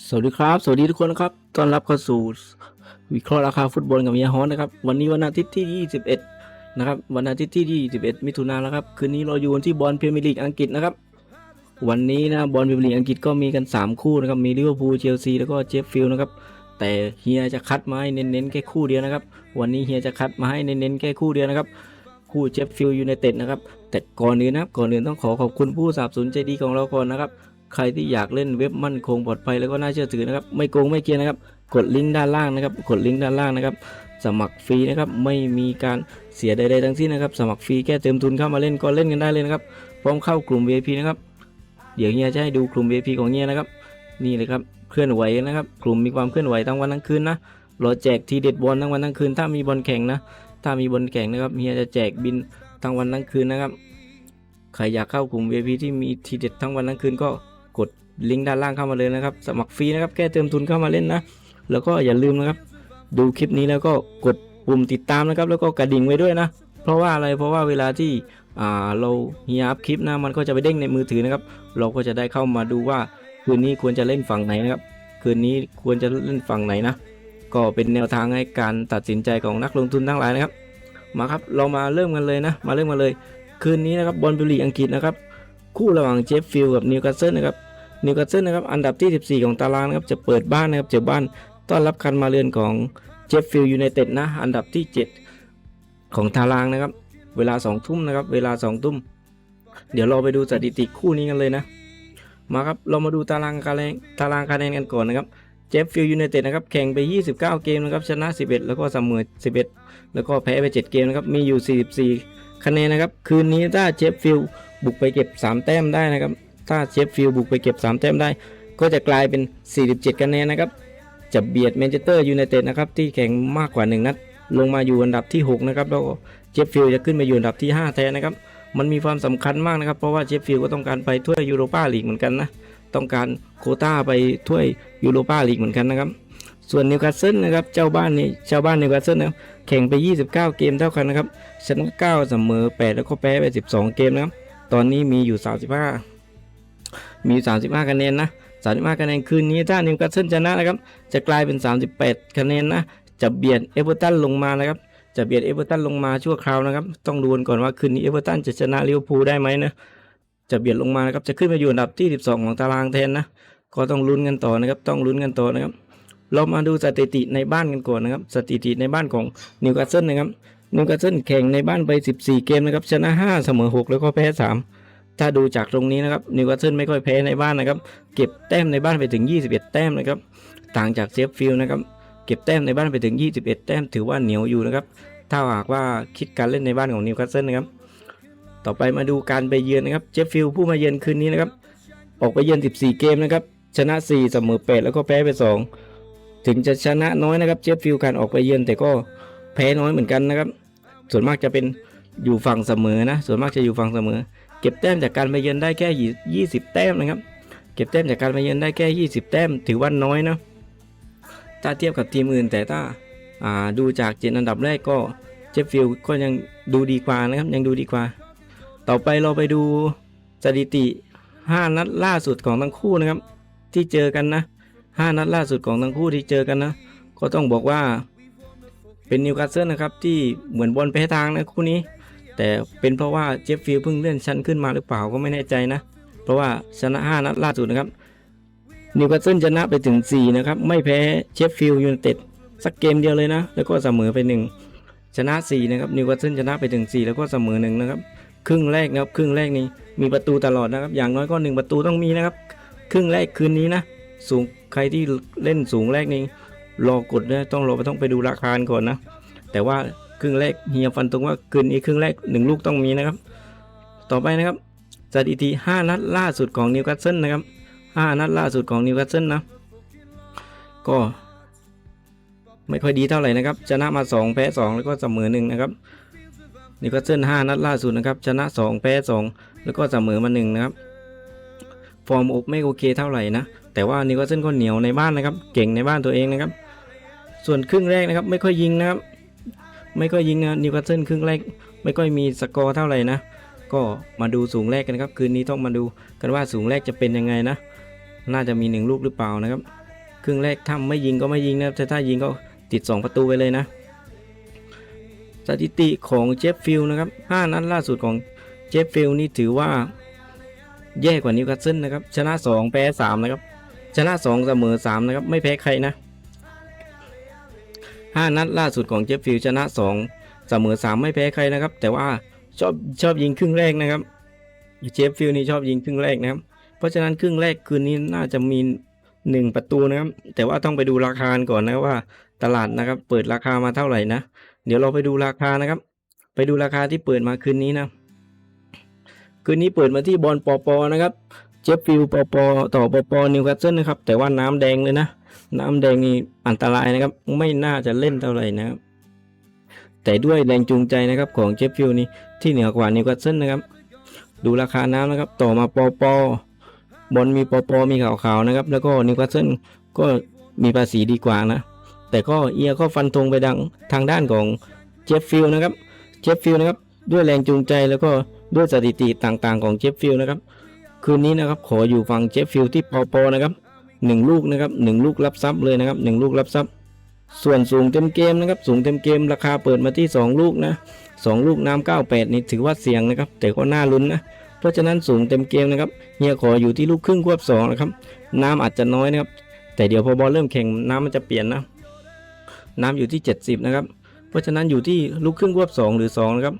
สวัสดีครับ สวัสดีทุกคนนะครับ ต้อนรับเข้าสู่วิเคราะห์ราคาฟุตบอลกับเมียฮอนนะครับ วันนี้วันอาทิตย์ที่ 21 นะครับ วันอาทิตย์ที่ 21 มิถุนายนแล้วครับ คืนนี้เราอยู่กันที่บอลพรีเมียร์ลีกอังกฤษนะครับ วันนี้นะบอลพรีเมียร์ลีกอังกฤษก็มีกัน 3 คู่นะครับ มีลิเวอร์พูล เชลซี แล้วก็เจฟฟิลด์นะครับ แต่เฮียจะคัดมาให้เน้นๆแค่คู่เดียวนะครับ วันนี้เฮียจะคัดมาให้เน้นๆแค่คู่เดียวนะครับ คู่เจฟฟิลด์ยูไนเต็ดนะครับ แต่ก่อนอื่นนะครับ ก่อนอื่นต้องขอขอบคุณผู้สนับสนุนใจดีของเราก่อนนะครับ ใครที่อยากเล่นเว็บมั่นคงปลอดภัยแล้วก็น่าเชื่อถือนะครับ ไม่โกงไม่เกียนนะครับ กดลิงก์ด้านล่างนะครับ กดลิงก์ด้านล่างนะครับ สมัครฟรีนะครับ ไม่มีการเสียใดๆทั้งสิ้นนะครับ สมัครฟรีแค่เติมทุนเข้ามาเล่นก็เล่นกันได้เลยนะครับ พร้อมเข้ากลุ่ม VIP นะครับ เดี๋ยวเฮียจะให้ดูกลุ่ม VIP ของเฮียนะครับ นี่เลยครับ เคลื่อนไหวนะครับ กลุ่มมีความเคลื่อนไหวทั้งวันทั้งคืนนะรอแจกทีเด็ดบอลทั้งวันทั้งคืน ถ้ามีบอลแข่งนะ ถ้ามีบอลแข่งนะครับเฮียจะแจกบินทั้งวันทั้งคืนนะครับ ใครอยากเข้ากลุ่ม VIP ที่มีทีเด็ดทั้งวันทั้งคืนก็ กดลิงก์ด้านล่างเข้ามาเลยนะครับ สมัครฟรีนะครับแค่เติมทุนเข้ามาเล่นนะ แล้วก็อย่าลืมนะครับ ดูคลิปนี้แล้วก็กดปุ่มติดตามนะครับ แล้วก็กระดิ่งไว้ด้วยนะ เพราะว่าอะไรเพราะว่าเวลาที่อ่าเราเฮียอัพคลิปนะมันก็จะไปเด้งในมือถือนะครับ เราก็จะได้เข้ามาดูว่าคืนนี้ควรจะเล่นฝั่งไหนนะครับ คืนนี้ควรจะเล่นฝั่งไหนนะ ก็เป็นแนวทางให้การตัดสินใจของนักลงทุนทั้งหลายนะครับ มาครับเรามาเริ่มกันเลยนะ มาเริ่มกันเลย คืนนี้นะครับบอลพิลีอังกฤษนะครับ คู่ระหว่างเจฟฟิลด์กับนิวคาสเซิลนะครับนิวคาสเซิลนะครับอันดับที่ 14 ของตารางนะครับจะเปิดบ้านนะครับเจอบ้านต้อนรับคันมาเรือนของเจฟฟิลด์ยูไนเต็ดนะอันดับที่ 7 ของตารางนะครับ เวลา 2 ทุ่มนะครับ เวลา 2 ทุ่ม เดี๋ยวเราไปดูสถิติคู่นี้กันเลยนะ มาครับเรามาดูตารางคะแนนตารางคะแนนกันก่อนนะครับเจฟฟิลด์ยูไนเต็ดนะครับแข่งไป 29 เกมนะครับชนะ 11 แล้วก็เสมอ 11 แล้วก็แพ้ไป 7 เกมนะครับมีอยู่ 44 คะแนนนะครับ คืนนี้ถ้าเจฟฟิลด์ บุกไปเก็บ 3 แต้มได้นะครับ ถ้าเชฟฟิลด์บุกไปเก็บ 3 แต้มได้ ก็จะกลายเป็น 47 คะแนนนะครับ จะเบียดแมนเชสเตอร์ยูไนเต็ดนะครับที่แข่งมากกว่า 1 นัด ลงมาอยู่อันดับที่ 6 นะครับ แล้วก็เชฟฟิลด์จะขึ้นมาอยู่อันดับที่ 5 แทนนะครับ มันมีความสำคัญมากนะครับ เพราะว่าเชฟฟิลด์ก็ต้องการไปถ้วยยูโรปาลีกเหมือนกันนะ ต้องการโคต้าไปถ้วยยูโรปาลีกเหมือนกันนะครับส่วนนิวคาสเซิลนะครับเจ้าบ้านนี่ชาวบ้านนิวคาสเซิลนะแข่งไป 29 เกมเท่ากันนะครับชนะ9เสมอ 8 แล้วก็แพ้ไป 12 เกมนะครับ ตอนนี้มีอยู่ 35 มี 35 คะแนนนะ 35 คะแนนคืนนี้ถ้านิวคาสเซิลชนะนะครับ จะกลายเป็น 38 คะแนนนะ จะเบียดเอเวอร์ตันลงมานะครับ จะเบียดเอเวอร์ตันลงมาชั่วคราวนะครับ ต้องดูกันก่อนว่าคืนนี้เอเวอร์ตันจะชนะลิเวอร์พูลได้ไหมนะ จะเบียดลงมานะครับ จะขึ้นมาอยู่อันดับที่ 12 ของตารางแทนนะ ก็ต้องลุ้นกันต่อนะครับ ต้องลุ้นกันต่อนะครับ เรามาดูสถิติในบ้านกันก่อนนะครับ สถิติในบ้านของนิวคาสเซิลนะครับ นิวคาสเซิลแข่งในบ้านไป 14 เกมนะครับชนะ 5 เสมอ 6 แล้วก็แพ้ 3 ถ้าดูจากตรงนี้นะครับนิวคาสเซิลไม่ค่อยแพ้ในบ้านนะครับ เก็บแต้มในบ้านไปถึง 21 แต้มนะครับ ต่างจากเซฟฟิลด์นะครับ เก็บแต้มในบ้านไปถึง 21 แต้มถือว่าเหนียวอยู่นะครับ ถ้าหากว่าคิดการเล่นในบ้านของนิวคาสเซิลนะครับ ต่อไปมาดูการไปเยือนนะครับเจฟฟิลด์ผู้มาเยือนคืนนี้นะครับ ออกไปเยือน 14 เกมนะครับ ชนะ 4 เสมอ 8 แล้วก็แพ้ไป 2 ถึงจะชนะน้อยนะครับเจฟฟิลด์การออกไปเยือนแต่ก็แพ้น้อยเหมือนกันนะครับ ส่วนมากจะเป็นอยู่ฝั่งเสมอนะ ส่วนมากจะอยู่ฝั่งเสมอ เก็บแต้มจากการไปเยือนได้แค่ 20 แต้มนะครับ เก็บแต้มจากการไปเยือนได้แค่ 20 แต้ม ถือว่าน้อยนะ ถ้าเทียบกับทีมอื่นแต่ถ้าาดูจากเจ็ดอันดับแรกก็เจฟฟิลด์ก็ยังดูดีกว่านะครับ ยังดูดีกว่า ต่อไปเราไปดูสถิติ 5 นัดล่าสุดของทั้งคู่นะครับ ที่เจอกันนะ 5 นัดล่าสุดของทั้งคู่ที่เจอกันนะ ก็ต้องบอกว่า เป็นนิวคาสเซิลนะครับที่เหมือนบอลแพ้ทางนะคู่นี้ แต่เป็นเพราะว่าเจฟฟิลด์เพิ่งเลื่อนชั้นขึ้นมาหรือเปล่าก็ไม่แน่ใจนะ เพราะว่าชนะ 5 นัดล่าสุดนะครับนิวคาสเซิลชนะไปถึง 4 นะครับ ไม่แพ้เชฟฟิลด์ยูไนเต็ดสักเกมเดียวเลยนะ แล้วก็เสมอไป 1 ชนะ 4 นะครับนิวคาสเซิลชนะไปถึง 4 แล้วก็เสมอ 1 นะครับ ครึ่งแรกนะครับ ครึ่งแรกนี้มีประตูตลอดนะครับ อย่างน้อยก็ 1 ประตูต้องมีนะครับ ครึ่งแรกคืนนี้นะ สูงใครที่เล่นสูงแรกนี้ รอกดนะต้องรอไปต้องไปดูราคาก่อนนะ แต่ว่าครึ่งแรกเฮียฟันตรงว่าคืนนี้ครึ่งแรกหนึ่งลูกต้องมีนะครับ ต่อไปนะครับสถิติ5นัดล่าสุดของนิวคาสเซิลนะครับ 5 นัดล่าสุดของนิวคาสเซิลนะ ก็ไม่ค่อยดีเท่าไหร่นะครับ ชนะมา 2 แพ้ 2 แล้วก็เสมอ1นะครับนิวคาสเซิล5นัดล่าสุดนะครับ ชนะ 2 แพ้ 2 แล้วก็เสมอมา1นะครับ ฟอร์มอกไม่โอเคเท่าไหร่นะ แต่ว่านิวคาสเซิลก็เหนียวในบ้านนะครับ เก่งในบ้านตัวเองนะครับ ส่วนครึ่งแรกนะครับ ไม่ค่อยยิงนะครับ ไม่ค่อยยิงนะนิวคาสเซิลครึ่งแรก ไม่ค่อยมีสกอร์เท่าไหร่นะ ก็มาดูสูงแรกกันครับ คืนนี้ต้องมาดูกันว่าสูงแรกจะเป็นยังไงนะ น่าจะมีหนึ่งลูกหรือเปล่านะครับ ครึ่งแรกถ้าไม่ยิงก็ไม่ยิงนะครับแต่ถ้ายิงก็ติด 2 ประตูไปเลยนะ สถิติของเจฟฟิลด์นะครับ5นัดล่าสุดของเจฟฟิลด์นี่ถือว่าแย่กว่านิวคาสเซิลนะครับ ชนะ 2 แพ้ 3 นะครับ ชนะ2เสมอ3นะครับไม่แพ้ใครนะ5นัดล่าสุดของเจฟฟิลชนะ2เสมอ3ไม่แพ้ใครนะครับ แต่ว่าชอบชอบยิงครึ่งแรกนะครับเจฟฟิลนี่ชอบยิงครึ่งแรกนะครับ เพราะฉะนั้นครึ่งแรกคืนนี้น่าจะมี1ประตูนะครับ แต่ว่าต้องไปดูราคาก่อนนะว่า ตลาดนะครับ เปิดราคามาเท่าไหร่นะ เดี๋ยวเราไปดูราคานะครับ ไปดูราคาที่เปิดมาคืนนี้นะ คืนนี้เปิดมาที่บอลปอปอนะครับ เจฟฟิลด์ปอปอต่อปอปอนิวคาสเซิลนะครับ แต่ว่าน้ำแดงเลยนะ น้ำแดงนี่อันตรายนะครับ ไม่น่าจะเล่นเท่าไหร่นะครับ แต่ด้วยแรงจูงใจนะครับของเจฟฟิล์นี่ที่เหนือกว่านิวคาสเซิลนะครับ ดูราคาน้ำนะครับ ต่อมาปอปอบอลมีปอปอมีขาวๆนะครับ แล้วก็นิวคาสเซิลก็มีภาษีดีกว่านะ แต่ก็เอียก็ฟันธงไปดังทางด้านของเจฟฟิล์นะครับ เจฟฟิล์นะครับ ด้วยแรงจูงใจแล้วก็ด้วยสถิติต่างๆของเจฟฟิล์นะครับ คืนนี้นะครับขออยู่ฝั่งเจฟฟิลด์ที่ปอปอนะครับหนึ่งลูกนะครับหนึ่งลูกรับทรัพย์เลยนะครับหนึ่งลูกรับทรัพย์ ส่วนสูงเต็มเกมนะครับสูงเต็มเกมราคาเปิดมาที่ 2 ลูกนะสองลูกน้ำ98 นี่ถือว่าเสี่ยงนะครับ แต่ก็น่าลุ้นนะเพราะฉะนั้นสูงเต็มเกมนะครับเฮียขออยู่ที่ลูกครึ่งควบสองนะครับน้ำอาจจะน้อยนะครับ แต่เดี๋ยวพอบอลเริ่มแข่งน้ำมันจะเปลี่ยนนะน้ำอยู่ที่ 70 นะครับ เพราะฉะนั้นอยู่ที่ลูกครึ่งควบสองหรือสองนะครับ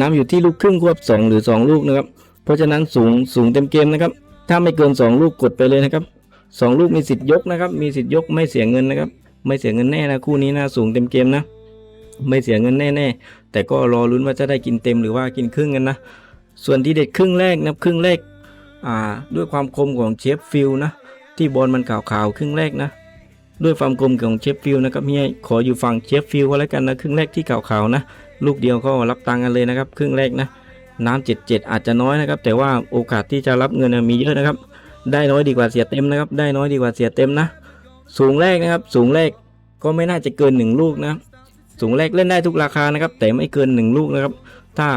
น้ำอยู่ที่ลูกครึ่งควบสองหรือสองลูกนะครับ เพราะฉะนั้นสูงสูงเต็มเกมนะครับ ถ้าไม่เกินสองลูกกดไปเลยนะครับสองลูกมีสิทธิ์ยกนะครับ มีสิทธิ์ยกไม่เสียเงินนะครับ ไม่เสียเงินแน่นะคู่นี้นะสูงเต็มเกมนะ ไม่เสียเงินแน่ๆแต่ก็รอลุ้นว่าจะได้กินเต็มหรือว่ากินครึ่งกันนะ ส่วนที่เด็ดครึ่งแรกนะครับครึ่งแรกอ่าด้วยความคมของเชฟฟิลนะที่บอลมันขาวๆครึ่งแรกนะ ด้วยความคมของเชฟฟิลนะครับเฮียขออยู่ฝั่งเชฟฟิลก็แล้วกันนะครึ่งแรกที่ขาวๆนะ ลูกเดียวก็รับตังกันเลยนะครับ ครึ่งแรกนะ น้ำเจ็ดเจ็ดอาจจะน้อยนะครับ แต่ว่าโอกาสที่จะรับเงินมีเยอะนะครับ ได้น้อยดีกว่าเสียเต็มนะครับ ได้น้อยดีกว่าเสียเต็มนะ สูงแรกนะครับ สูงแรกก็ไม่น่าจะเกินหนึ่งลูกนะ สูงแรกเล่นได้ทุกราคานะครับ แต่ไม่เกินหนึ่งลูกนะครับ ถ้า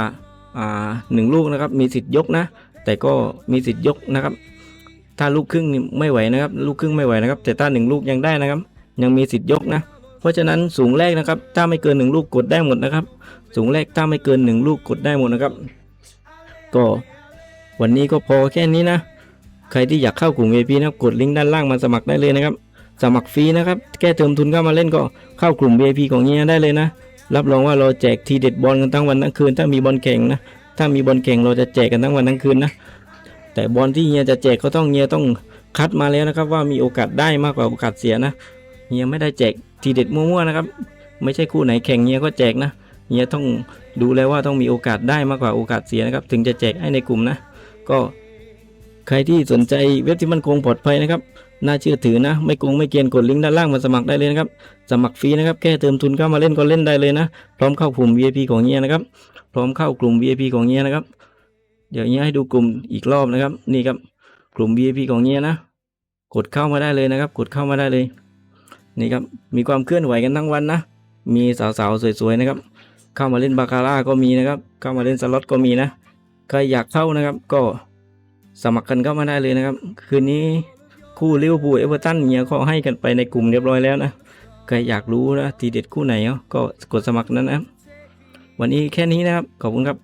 อ่าหนึ่งลูกนะครับ มีสิทธิ์ยกนะ แต่ก็มีสิทธิ์ยกนะครับ ถ้าลูกครึ่งไม่ไหวนะครับ ลูกครึ่งไม่ไหวนะครับ แต่ถ้าหนึ่งลูกยังได้นะครับ ยังมีสิทธิ์ยกนะเพราะฉะนั้นสูงแรกนะครับ ถ้าไม่เกินหนึ่งลูกกดได้หมดนะครับ สูงแรกถ้าไม่เกินหนึ่งลูกกดได้หมดนะครับ ก็วันนี้ก็พอแค่นี้นะ ใครที่อยากเข้ากลุ่ม VIP นะครับกดลิงก์ด้านล่างมาสมัครได้เลยนะครับ สมัครฟรีนะครับแค่เติมทุนเข้ามาเล่นก็เข้ากลุ่ม VIP ของเฮียได้เลยนะ รับรองว่าเราแจกทีเด็ดบอลกันทั้งวันทั้งคืน ถ้ามีบอลแข่งนะ ถ้ามีบอลแข่งเราจะแจกกันทั้งวันทั้งคืนนะแต่บอลที่เฮียจะแจกก็ต้องเฮียต้องคัดมาแล้วนะครับว่ามีโอกาสได้มากกว่าโอกาสเสียนะเฮียไม่ได้แจกทีเด็ดมั่วๆนะครับ ไม่ใช่คู่ไหนแข่งเฮียก็แจกนะ เฮียต้องดูแลว่าต้องมีโอกาสได้มากกว่าโอกาสเสียนะครับ ถึงจะแจกให้ในกลุ่มนะ ก็ใครที่สนใจเว็บที่มันคงปลอดภัยนะครับน่าเชื่อถือนะ ไม่โกงไม่เกียนกดลิงก์ด้านล่างมาสมัครได้เลยนะครับ สมัครฟรีนะครับ แค่เติมทุนเข้ามาเล่นก็เล่นได้เลยนะ พร้อมเข้ากลุ่ม VIP ของเฮียนะครับ พร้อมเข้ากลุ่ม VIP ของเฮียนะครับ เดี๋ยวเฮียให้ดูกลุ่มอีกรอบนะครับ นี่ครับ กลุ่ม VIP ของเฮียนะ กดเข้ามาได้เลยนะครับ กดเข้ามาได้เลย นี่ครับ มีความเคลื่อนไหวกันทั้งวันนะ มีสาวๆสวยๆนะครับ เข้ามาเล่นบาคาร่าก็มีนะครับ เข้ามาเล่นสล็อตก็มีนะ ใครอยากเข้านะครับ ก็สมัครกันเข้ามาได้เลยนะครับ คืนนี้คู่ลิเวอร์พูลเอเวอร์ตันเนี่ยเขาให้กันไปในกลุ่มเรียบร้อยแล้วนะ ใครอยากรู้นะทีเด็ดคู่ไหนก็กดสมัครนั้นนะ วันนี้แค่นี้นะครับ ขอบคุณครับ